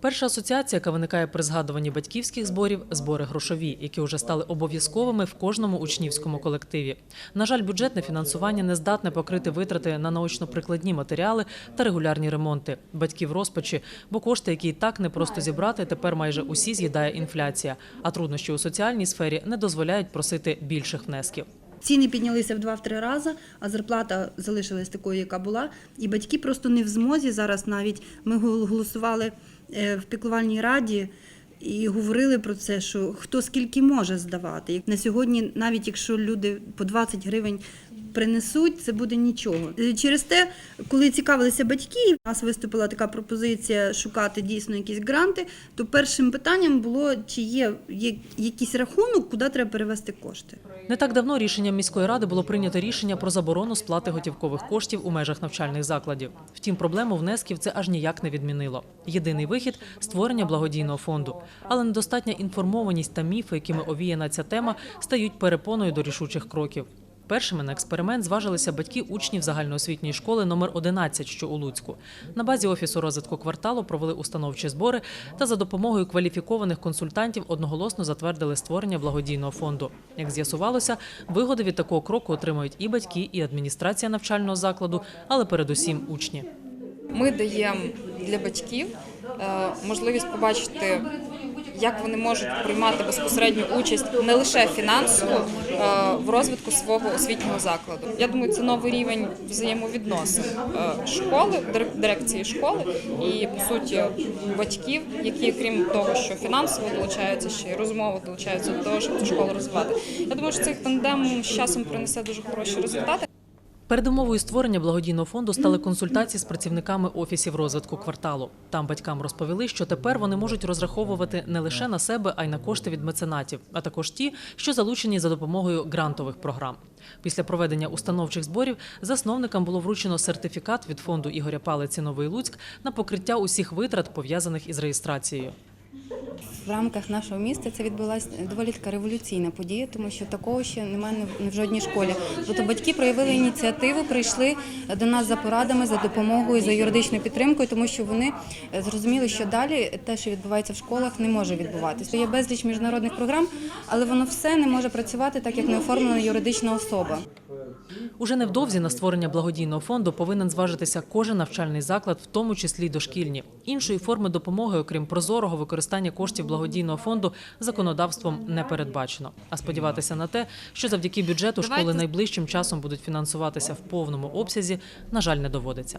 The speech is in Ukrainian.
Перша асоціація, яка виникає при згадуванні батьківських зборів збори грошові, які вже стали обов'язковими в кожному учнівському колективі. На жаль, бюджетне фінансування не здатне покрити витрати на наочно-прикладні матеріали та регулярні ремонти. Батьки в розпачі, бо кошти, які і так не просто зібрати, тепер майже усі з'їдає інфляція. А труднощі у соціальній сфері не дозволяють просити більших внесків. Ціни піднялися в два-три рази, а зарплата залишилась такою, яка була. І батьки просто не в змозі зараз. Навіть ми голосували е, в піклувальній раді і говорили про це, що хто скільки може здавати. На сьогодні, навіть якщо люди по 20 гривень принесуть, це буде нічого. Е, Через те, коли цікавилися батьки, у нас виступила така пропозиція шукати дійсно якісь гранти, то першим питанням було, чи є, є якийсь рахунок, куди треба перевести кошти. Не так давно рішенням міської ради було прийнято рішення про заборону сплати готівкових коштів у межах навчальних закладів. Втім, проблему внесків це аж ніяк не відмінило. Єдиний вихід створення благодійного фонду. Але недостатня інформованість та міфи, якими овіяна ця тема, стають перепоною до рішучих кроків. Першими на експеримент зважилися батьки учнів загальноосвітньої школи номер 11, що у Луцьку. На базі офісу розвитку кварталу провели установчі збори та за допомогою кваліфікованих консультантів одноголосно затвердили створення благодійного фонду. Як з'ясувалося, вигоди від такого кроку отримують і батьки, і адміністрація навчального закладу, але передусім учні. Ми даємо для батьків е, можливість побачити, як вони можуть приймати безпосередню участь не лише фінансово е, в розвитку свого освітнього закладу. Я думаю, це новий рівень взаємовідносин е, школи, дирек- дирекції школи і по суті батьків, які крім того, що фінансово долучаються, ще й розумово долучаються до того, щоб цю школу розвивати. Я думаю, що цей тандем з часом принесе дуже хороші результати. Передумовою створення благодійного фонду стали консультації з працівниками офісів розвитку кварталу. Там батькам розповіли, що тепер вони можуть розраховувати не лише на себе, а й на кошти від меценатів, а також ті, що залучені за допомогою грантових програм. Після проведення установчих зборів засновникам було вручено сертифікат від фонду Ігоря Палиці Новий Луцьк на покриття усіх витрат пов'язаних із реєстрацією. В рамках нашого міста це відбулася доволі така революційна подія, тому що такого ще немає в жодній школі. Тобто батьки проявили ініціативу, прийшли до нас за порадами, за допомогою, за юридичною підтримкою, тому що вони е, зрозуміли, що далі те, що відбувається в школах, не може відбуватися. Є безліч міжнародних програм, але воно все не може працювати так, як не оформлена юридична особа. Уже невдовзі на створення благодійного фонду повинен зважитися кожен навчальний заклад, в тому числі й дошкільні. Іншої форми допомоги, окрім прозорого використання коштів благодійного фонду, законодавством не передбачено. А сподіватися на те, що завдяки бюджету школи найближчим часом будуть фінансуватися в повному обсязі, на жаль, не доводиться.